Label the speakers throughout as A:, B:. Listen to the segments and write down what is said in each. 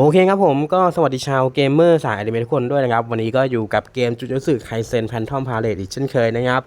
A: โอเคครับผมก็สวัสดีชาวเกมเมอร์สายอนิเมะทุกคนด้วยนะครับ วันนี้ก็อยู่กับเกมจุดสึไคเซนแพนทอมพาเลตอีกเช่นเคยนะครับ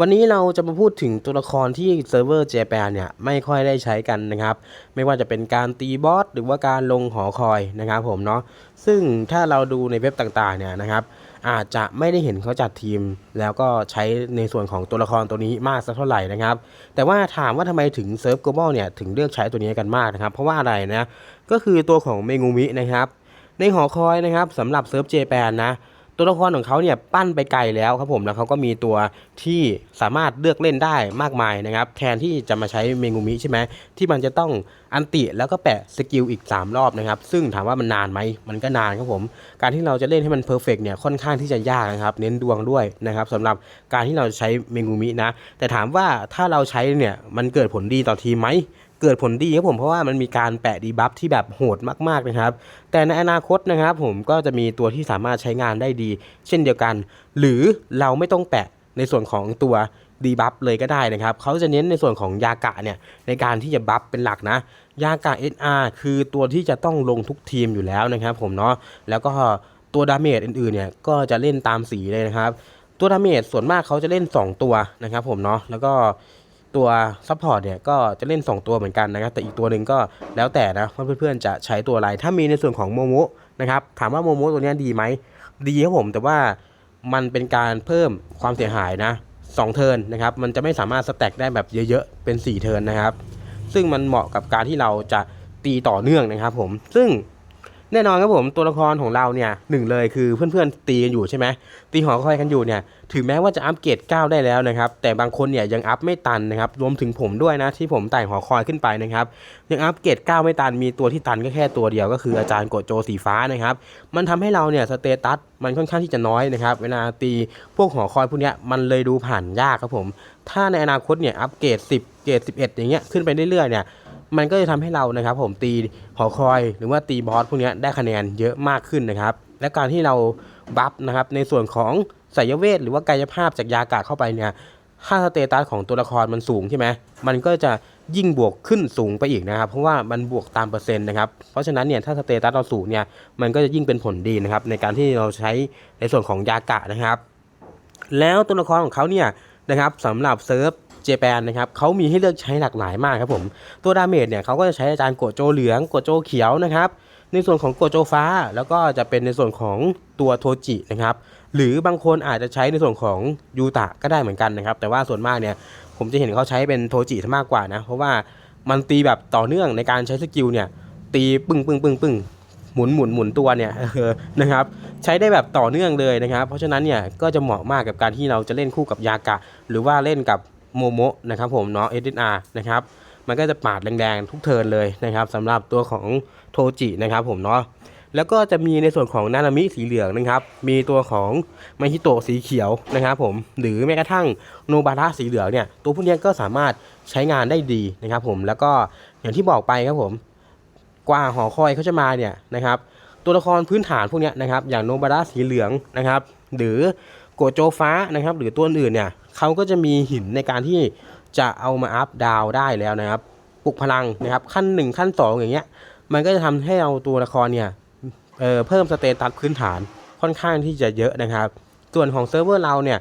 A: วันนี้เราจะมาพูดถึงตัวละครที่เซิร์ฟเวอร์เจแปนเนี่ย ไม่ค่อยได้ใช้กันนะครับ ไม่ว่าจะเป็นการตีบอสหรือว่าการลงหอคอยนะครับผมเนาะซึ่งถ้าเราดูในเว็บต่างๆเนี่ยนะครับ อาจจะไม่ได้เห็นเขาจัดทีม แล้วก็ใช้ในส่วนของตัวละครตัวนี้มากสักเท่าไหร่นะครับ แต่ว่าถามว่าทำไมถึงเซิร์ฟโกลบอลเนี่ยถึงเลือกใช้ตัวนี้กันมากนะครับ เพราะว่าอะไรนะก็คือตัวของเมงูมินะครับ ในหอคอยนะครับสำหรับเซิร์ฟเจแปนนะ ตัวละครของเขาเนี่ยปั้นไปไกลแล้วครับผมแล้วเขาก็มีตัวที่สามารถเลือกเล่นได้มากมายนะครับแทนที่จะมาใช้เมงูมิใช่ไหมที่มันจะต้องอันติแล้วก็แปะสกิลอีก 3 รอบนะครับ ซึ่งถามว่ามันนานไหมมันก็นานครับผม การที่เราจะเล่นให้มันเพอร์เฟกเนี่ยค่อนข้างที่จะยากนะครับ เน้นดวงด้วยนะครับสำหรับการที่เราใช้เมงูมินะแต่ถามว่าถ้าเราใช้เนี่ยมันเกิดผลดีต่อทีมไหม เกิดผลดีครับผมเพราะว่ามันมีการแปะดีบัฟที่แบบโหดมากๆนะครับ แต่ในอนาคตนะครับผมก็จะมีตัวที่สามารถใช้งานได้ดี เช่นเดียวกัน หรือเราไม่ต้องแปะในส่วนของตัวดีบัฟเลยก็ได้นะครับ เขาจะเน้นในส่วนของยากะเนี่ยในการที่จะบัฟเป็นหลักนะ ยากะ SR คือตัวที่จะต้องลงทุกทีมอยู่แล้วนะครับผมเนาะแล้วก็ตัวดาเมจอื่นๆเนี่ยก็จะเล่นตามสีเลยนะครับ ตัวดาเมจส่วนมากเขาจะเล่น 2 ตัวนะครับผมเนาะแล้วก็ ตัวซัพพอร์ตเนี่ยก็จะเล่น 2 ตัวเหมือนกันนะครับ แต่อีกตัวหนึ่งก็แล้วแต่นะว่าเพื่อนๆจะใช้ตัวอะไร ถ้ามีในส่วนของโมโมนะครับ ถามว่าโมโมตัวนี้ดีไหม ดีครับผม แต่ว่ามันเป็นการเพิ่มความเสียหายนะ2เทิร์นนะครับ มันจะไม่สามารถสแต็กได้แบบเยอะๆ เป็น 4 เทิร์นนะครับ ซึ่งมันเหมาะกับการที่เราจะตีต่อเนื่องนะครับผม ซึ่ง แน่นอนครับผมตัวละครของเราเนี่ยหนึ่งเลยคือเพื่อนๆตีกันอยู่ใช่ไหมตีหอคอยกันอยู่เนี่ยถึงแม้ว่าจะอัปเกรด9ได้แล้วนะครับแต่บางคนเนี่ยยังอัพไม่ตันนะครับรวมถึงผมด้วยนะที่ผมไต่หอคอยขึ้นไปนะครับยังอัปเกรด9ไม่ตันมีตัวที่ตันก็แค่ตัวเดียวก็คืออาจารย์โกโจสีฟ้านะครับมันทำให้เราเนี่ยสเตตัสมันค่อนข้างที่จะน้อยนะครับเวลาตีพวกหอคอยพวกเนี้ยมันเลยดูผ่านยากครับผม ถ้าในอนาคตเนี่ยอัปเกรด10เกรด11 อย่างเงี้ยขึ้นไปเรื่อยๆเนี่ย มันก็จะทำให้เรานะครับ ผมตีหอคอยหรือว่าตีบอสพวกนี้ได้คะแนนเยอะมากขึ้นนะครับ และการที่เราบัฟนะครับในส่วนของสายเวทหรือว่ากายภาพจากยากาเข้าไปเนี่ยค่าสเตตัสของตัวละครมันสูงใช่ไหมมันก็จะยิ่งบวกขึ้นสูงไปอีกนะครับ เพราะว่ามันบวกตามเปอร์เซ็นต์นะครับ เพราะฉะนั้นเนี่ยถ้าสเตตัสเราสูงเนี่ย มันก็จะยิ่งเป็นผลดีนะครับ ในการที่เราใช้ในส่วนของยากะนะครับ แล้วตัวละครของเขาเนี่ยนะครับสำหรับเซิร์ฟ เจแปนนะครับเขามีให้เลือกใช้หลากหลายมากครับผม ตัวดาเมจเนี่ยเขาก็จะใช้อาจารย์โกโจเหลืองโกโจเขียวนะครับในส่วนของโกโจฟ้าแล้วก็จะเป็นในส่วนของตัวโทจินะครับหรือบางคนอาจจะใช้ในส่วนของยูตะก็ได้เหมือนกันนะครับ แต่ว่าส่วนมากเนี่ยผมจะเห็นเขาใช้เป็นโทจิซะมากกว่านะ เพราะว่ามันตีแบบต่อเนื่องในการใช้สกิลเนี่ยตีปึ้งปึ้งปึ้งปึ้งหมุนหมุนหมุนตัวเนี่ยนะครับใช้ได้แบบต่อเนื่องเลยนะครับ เพราะฉะนั้นเนี่ยก็จะเหมาะมากกับการที่เราจะเล่นคู่กับยากะ หรือว่าเล่นกับ โมโมะนะครับผมเนาะ SNR นะครับมันก็จะปาดแรงๆทุกเทิร์นเลยนะครับสำหรับตัวของโทจินะครับผมเนาะแล้วก็จะมีในส่วนของนานามิสีเหลืองนะครับ มีตัวของมฮิโตะสีเขียวนะครับผมหรือแม้กระทั่งโนบาระสีเหลืองเนี่ยตัวพวกนี้ก็สามารถใช้งานได้ดีนะครับผมแล้วก็อย่างที่บอกไปครับผมกว่าหอคอยเขาจะมาเนี่ยนะครับตัวละครพื้นฐานพวกนี้นะครับอย่างโนบาระสีเหลืองนะครับหรือโกโจฟ้านะครับหรือตัวอื่นเนี่ย เขาก็จะมีหินในการที่จะเอามาอัพดาวได้แล้วนะครับปลุกพลังนะครับขั้น 1 ขั้น 2 อย่างเงี้ย มันก็จะทำให้เราตัวละครเนี่ยเอ่อเพิ่มสเตตัสพื้นฐานค่อนข้างที่จะเยอะนะครับ ส่วนของเซิร์ฟเวอร์เราเนี่ย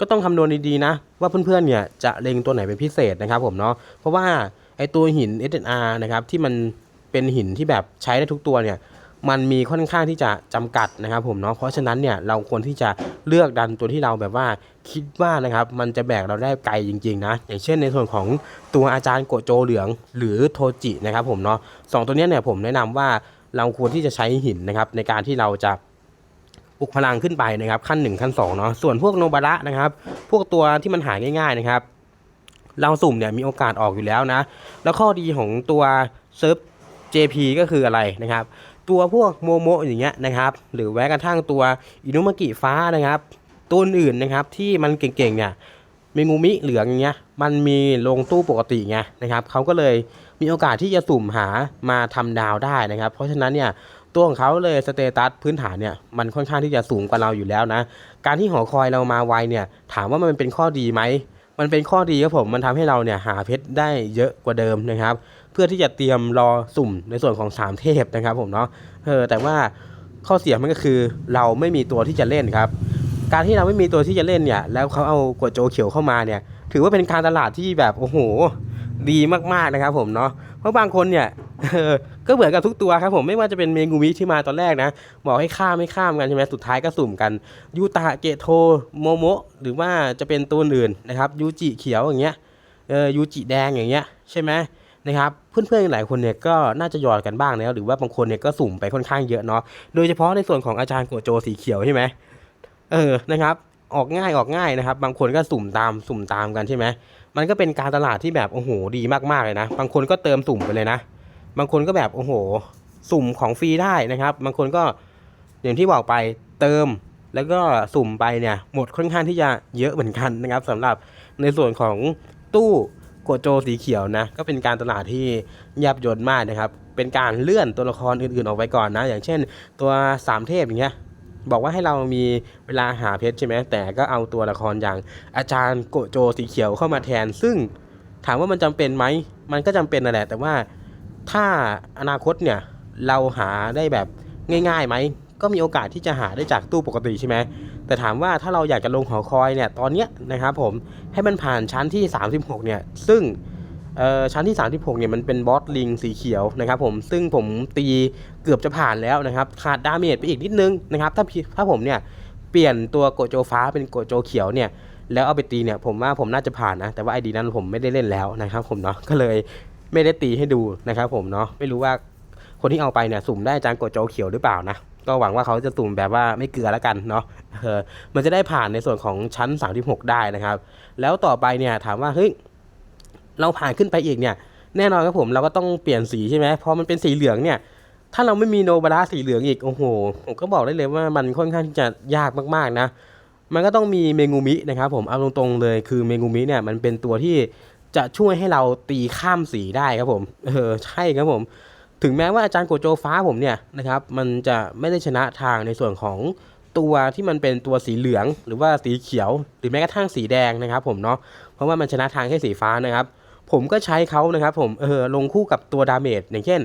A: ก็ต้องคำนวณดีๆนะ ว่าเพื่อนๆเนี่ยจะเล็งตัวไหนเป็นพิเศษนะครับผมเนาะเพราะว่าไอตัวหิน SNR นะครับที่มันเป็นหินที่แบบใช้ได้ทุกตัวเนี่ย มันมีค่อนข้างที่จะจำกัดนะครับผมเนาะเพราะฉะนั้นเนี่ยเราควรที่จะเลือกดันตัวที่เราแบบว่าคิดว่านะครับมันจะแบกเราได้ไกลจริงๆนะอย่างเช่นในส่วนของตัวอาจารย์โกโจเหลืองหรือโทจินะครับผมเนาะสองตัวนี้เนี่ยผมแนะนำว่าเราควรที่จะใช้หินนะครับในการที่เราจะปลุกพลังขึ้นไปนะครับขั้น 1 ขั้น2เนาะส่วนพวกโนบาระนะครับ พวกตัวที่มันหาง่าย ๆนะครับ เราสุ่มเนี่ยมีโอกาสออกอยู่แล้วนะ แล้วข้อดีของตัวเซิร์ฟ JP ก็คืออะไรนะครับ ตัวพวกโมโมอย่างเงี้ยนะครับ หรือแม้กระทั่งตัวอินุมากิฟ้านะครับ ตัวอื่นนะครับที่มันเก่งๆเนี่ยเมงูมิเหลืองอย่างเงี้ย มันมีลงตู้ปกติไงนะครับเขาก็เลยมีโอกาสที่จะสุ่มหามาทำดาวได้นะครับ เพราะฉะนั้นเนี่ยตัวของเขาเลยสเตตัสพื้นฐานเนี่ยมันค่อนข้างที่จะสูงกว่าเราอยู่แล้วนะ การที่หอคอยเรามาไวเนี่ยถามว่ามันเป็นข้อดีไหม มันเป็นข้อดีครับผม มันทำให้เราเนี่ยหาเพชรได้เยอะกว่าเดิมนะครับ พื่อที่จะเตรียมรอสุ่มในส่วนของสามเทพนะครับผมเนาะเออแต่ว่าข้อเสียมันก็คือเราไม่มีตัวที่จะเล่นครับ การที่เราไม่มีตัวที่จะเล่นเนี่ย แล้วเขาเอากวดโจเขียวเข้ามาเนี่ย ถือว่าเป็นการตลาดที่แบบโอ้โห ดีมากๆนะครับผมเนาะเพราะบางคนเนี่ยก็เหมือนกับทุกตัวครับผมไม่ว่าจะเป็นเมงูมิที่มาตอนแรกนะ บอกให้ข้ามไม่ข้ามกันใช่ไหมสุดท้ายก็สุ่มกันยูตะเกโทโมโมะหรือว่าจะเป็นตัวอื่นนะครับยูจิเขียวอย่างเงี้ยเออยูจิแดงอย่างเงี้ยใช่ไหม นะครับเพื่อนๆหลายคนเนี่ยก็น่าจะหยอดกันบ้างแล้ว หรือว่าบางคนเนี่ยก็สุ่มไปค่อนข้างเยอะเนาะโดยเฉพาะในส่วนของอาจารย์โกโจสีเขียวใช่ไหมเออนะครับออกง่ายออกง่ายนะครับ บางคนก็สุ่มตามสุ่มตามกันใช่ไหมมันก็เป็นการตลาดที่แบบโอ้โหดีมากๆเลยนะ บางคนก็เติมสุ่มไปเลยนะ บางคนก็แบบโอ้โห สุ่มของฟรีได้นะครับ บางคนก็อย่างที่บอกไปเติมแล้วก็สุ่มไปเนี่ยหมดค่อนข้างที่จะเยอะเหมือนกันนะครับสำหรับในส่วนของตู้ โกโจสีเขียวนะ ก็เป็นการตลาดที่ยับยนต์มากนะครับ เป็นการเลื่อนตัวละครอื่นๆออกไปก่อนนะ อย่างเช่น ตัวสามเทพอย่างเงี้ยบอกว่าให้เรามีเวลาหาเพชรใช่ไหมแต่ก็เอาตัวละครอย่างอาจารย์โกโจสีเขียวเข้ามาแทน ซึ่งถามว่ามันจำเป็นไหม มันก็จำเป็นนั่นแหละ แต่ว่าถ้าอนาคตเนี่ยเราหาได้แบบง่ายๆไหม ก็มีโอกาสที่จะหาได้จากตู้ปกติใช่ไหมแต่ถามว่าถ้าเราอยากจะลงหอคอยเนี่ยตอนเนี้ยนะครับผมให้มันผ่านชั้นที่ 36เนี่ยซึ่งเอ่อชั้นที่ 36เนี่ยมันเป็นบอสลิงสีเขียวนะครับผมซึ่งผมตีเกือบจะผ่านแล้วนะครับขาดดาเมจไปอีกนิดนึงนะครับถ้าพี่ถ้าผมเนี่ยเปลี่ยนตัวโกโจฟ้าเป็นโกโจเขียวเนี่ยแล้วเอาไปตีเนี่ยผมว่าผมน่าจะผ่านนะแต่ว่าไอดีนั้นผมไม่ได้เล่นแล้วนะครับผมเนาะก็เลยไม่ได้ตีให้ดูนะครับผมเนาะไม่รู้ว่าคนที่เอาไปเนี่ยสุ่มได้จารย์โกโจเขียวหรือเปล่านะ ก็หวังว่าเขาจะสุ่มแบบว่าไม่เกลือแล้วกันเนาะเออมันจะได้ผ่านในส่วนของชั้น 36 ได้นะครับ แล้วต่อไปเนี่ยถามว่าเฮ้ยเราผ่านขึ้นไปอีกเนี่ยแน่นอนครับผมเราก็ต้องเปลี่ยนสีใช่ไหมพอมันเป็นสีเหลืองเนี่ยถ้าเราไม่มีโนบาระสีเหลืองอีกโอ้โหผมก็บอกได้เลยว่ามันค่อนข้างที่จะยากมากๆนะมันก็ต้องมีเมงูมินะครับผมเอาตรงๆเลยคือเมงูมิเนี่ยมันเป็นตัวที่จะช่วยให้เราตีข้ามสีได้ครับผมเออใช่ครับผม ถึงแม้ว่าอาจารย์โกโจฟ้าผมเนี่ยนะครับมันจะไม่ได้ชนะทางในส่วนของตัวที่มันเป็นตัวสีเหลือง หรือว่าสีเขียว หรือแม้กระทั่งสีแดงนะครับ ผมเนาะเพราะว่ามันชนะทางแค่สีฟ้านะครับ ผมก็ใช้เขานะครับ ผมเออลงคู่กับตัวดาเมจอย่างเช่น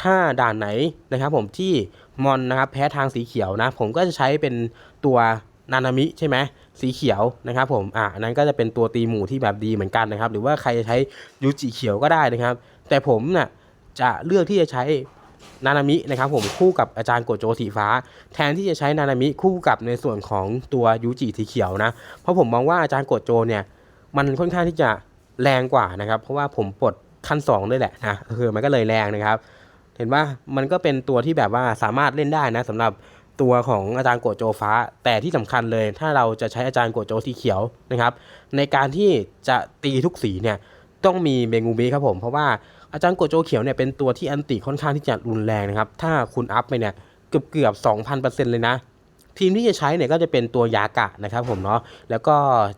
A: ถ้าด่านไหนนะครับ ผมที่มอนนะครับแพ้ทางสีเขียวนะ ผมก็จะใช้เป็นตัวนานามิใช่ไหมสีเขียวนะครับ ผมอ่านั้นก็จะเป็นตัวตีหมู่ที่แบบดีเหมือนกันนะครับ หรือว่าใครจะใช้ยูจิเขียวก็ได้นะครับ แต่ผมน่ะ จะเลือกที่จะใช้นานามินะครับผมคู่กับอาจารย์โกโจสีฟ้า แทนที่จะใช้นานามิคู่กับในส่วนของตัวยูจิสีเขียวนะ เพราะผมมองว่าอาจารย์โกโจเนี่ยมันค่อนข้างที่จะแรงกว่านะครับ เพราะว่าผมปลดขั้น2ด้วยแหละนะคือมันก็เลยแรงนะครับ เห็นว่ามันก็เป็นตัวที่แบบว่าสามารถเล่นได้นะสำหรับตัวของอาจารย์โกโจฟ้า แต่ที่สำคัญเลยถ้าเราจะใช้อาจารย์โกโจสีเขียวนะครับ ในการที่จะตีทุกสีเนี่ยต้องมีเมงูมิครับผมเพราะว่า อาจารย์โกโจเขียวเนี่ยเป็นตัวที่อันติค่อนข้างที่จะรุนแรงนะครับ ถ้าคุณอัพไปเนี่ยเกือบเกือบ2,000%เลยนะ ทีมที่จะใช้เนี่ยก็จะเป็นตัวยากะนะครับผมเนาะ แล้วก็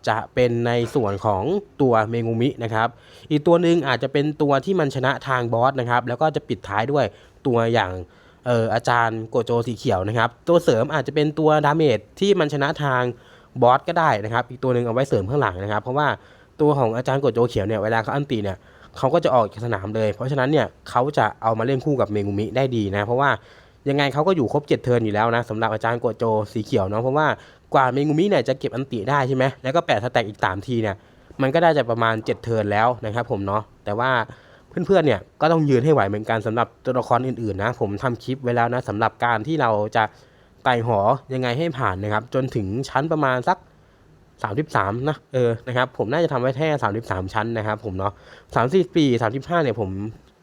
A: จะเป็นในส่วนของตัวเมงูมินะครับ อีกตัวหนึ่งอาจจะเป็นตัวที่มันชนะทางบอสนะครับ แล้วก็จะปิดท้ายด้วยตัวอย่างเอ่ออาจารย์โกโจสีเขียวนะครับ ตัวเสริมอาจจะเป็นตัวดาเมจที่มันชนะทางบอสก็ได้นะครับ อีกตัวหนึ่งเอาไว้เสริมข้างหลังนะครับ เพราะว่าตัวของอาจารย์โกโจเขียวเนี่ยเวลาเขาอันตีเนี่ย เขาก็จะออกจากสนามเลย เพราะฉะนั้นเนี่ยเขาจะเอามาเล่นคู่กับเมงูมิได้ดีนะ เพราะว่ายังไงเขาก็อยู่ครบ7เทิร์นอยู่แล้วนะสำหรับอาจารย์โกโจสีเขียวเนาะเพราะว่ากว่าเมงูมิเนี่ยจะเก็บอันติได้ใช่ไหมแล้วก็แปะสแต็กอีก 3 ทีเนี่ยมันก็ได้จะประมาณ 7 เทิร์นแล้วนะครับผมเนาะแต่ว่าเพื่อนๆเนี่ยก็ต้องยืนให้ไหวเหมือนกันสำหรับตัวละครอื่นๆนะผมทำคลิปไว้แล้วนะสำหรับการที่เราจะไต่หอยังไงให้ผ่านนะครับจนถึงชั้นประมาณสัก 33นะเออนะครับผมน่าจะทำไว้แค่33 ชั้นนะครับผมเนาะ34ปี35เนี่ยผม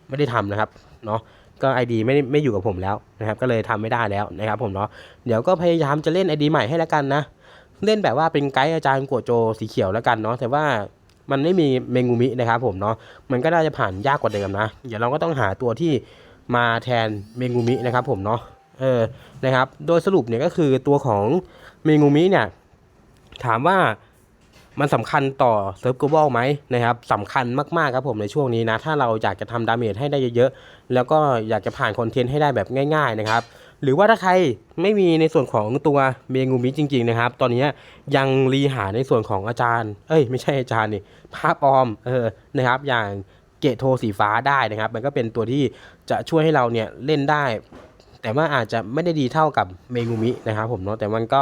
A: ไม่ได้ทำนะครับเนาะก็ ID ไม่ไม่อยู่กับผมแล้วนะครับ ก็เลยทำไม่ได้แล้วนะครับ ผมเนาะเดี๋ยวก็พยายามจะเล่น ID ใหม่ให้แล้วกันนะ เล่นแบบว่าเป็นไกด์อาจารย์กัวโจสีเขียวแล้วกันเนาะแต่ว่ามันไม่มีเมงูมินะครับ ผมเนาะมันก็น่าจะผ่านยากกว่าเดิมนะ เดี๋ยวเราก็ต้องหาตัวที่มาแทนเมงูมินะครับ ผมเนาะเออนะครับ โดยสรุปเนี่ยก็คือตัวของเมงูมิเนี่ย ถามว่ามันสำคัญต่อเซิร์ฟ global ไหมนะครับสำคัญมาก ๆ ครับผมในช่วงนี้นะ ถ้าเราอยากจะทำดาเมจให้ได้เยอะๆ แล้วก็อยากจะผ่านคอนเทนต์ให้ได้แบบง่าย ๆ นะครับ หรือว่าถ้าใครไม่มีในส่วนของตัวเมงูมิจริง ๆ นะครับ ตอนนี้ยังรีหาในส่วนของอาจารย์ เอ้ย ไม่ใช่อาจารย์นี่ภาพปลอมเออนะครับ อย่างเกตโทสีฟ้าได้นะครับ มันก็เป็นตัวที่จะช่วยให้เราเนี่ยเล่นได้ แต่ว่าอาจจะไม่ได้ดีเท่ากับเมงูมินะครับผมเนาะแต่มันก็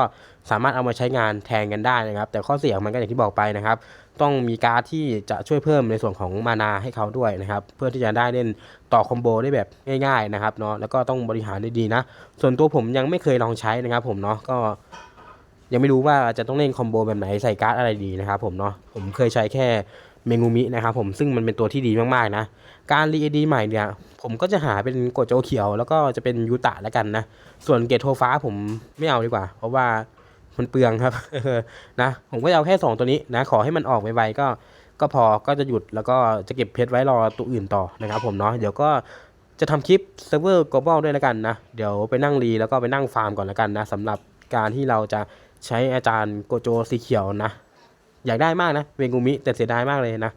A: สามารถเอามาใช้งานแทนกันได้นะครับ แต่ข้อเสียของมันก็อย่างที่บอกไปนะครับ ต้องมีการ์ดที่จะช่วยเพิ่มในส่วนของมานาให้เขาด้วยนะครับ เพื่อที่จะได้เล่นต่อคอมโบได้แบบง่ายๆนะครับเนาะแล้วก็ต้องบริหารได้ดีนะ ส่วนตัวผมยังไม่เคยลองใช้นะครับ ผมเนาะก็ยังไม่รู้ว่าจะต้องเล่นคอมโบแบบไหนใส่การ์ดอะไรดีนะครับผมเนาะผมเคยใช้แค่เมงูมินะครับผมซึ่งมันเป็นตัวที่ดีมากๆนะ การรีเอดีใหม่เนี่ย ผมก็จะหาเป็นโกโจเขียว แล้วก็จะเป็นยูตะแล้วกันนะ ส่วนเกตโทฟ้าผมไม่เอาดีกว่า เพราะว่า มันเปลืองครับนะผมก็เอาแค่ 2 ตัวนี้นะขอให้มันออกไวๆก็ก็พอก็จะหยุดแล้วก็จะเก็บเพชรไว้รอตัวอื่นต่อนะครับผมเนาะเดี๋ยวก็จะทำคลิปเซิร์ฟเวอร์ global ด้วยแล้วกันนะ เดี๋ยวไปนั่งรีแล้วก็ไปนั่งฟาร์มก่อนแล้วกันนะสำหรับการที่เราจะใช้อาจารย์โกโจสีเขียวนะ อยากได้มากนะเวงูมิแต่เสียดายมากเลยนะ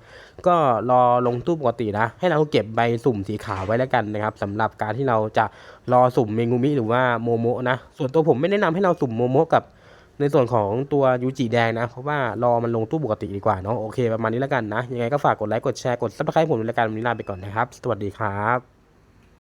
A: ก็รอลงตู้ปกตินะ ให้เราเก็บใบสุ่มสีขาวไว้แล้วกันนะครับสำหรับการที่เราจะรอสุ่มเมงูมิหรือว่าโมโมะนะ ส่วนตัวผมไม่แนะนำให้เราสุ่มโมโมะกับ ในส่วนของตัวยูจิแดงนะ เพราะว่ารอมันลงตู้ปกติดีกว่าเนาะโอเคประมาณนี้แล้วกันนะ ยังไงก็ฝากกดไลค์กดแชร์กดซับสไครต์ผมด้วยแล้วกันวันนี้ลาไปก่อนนะครับ สวัสดีครับ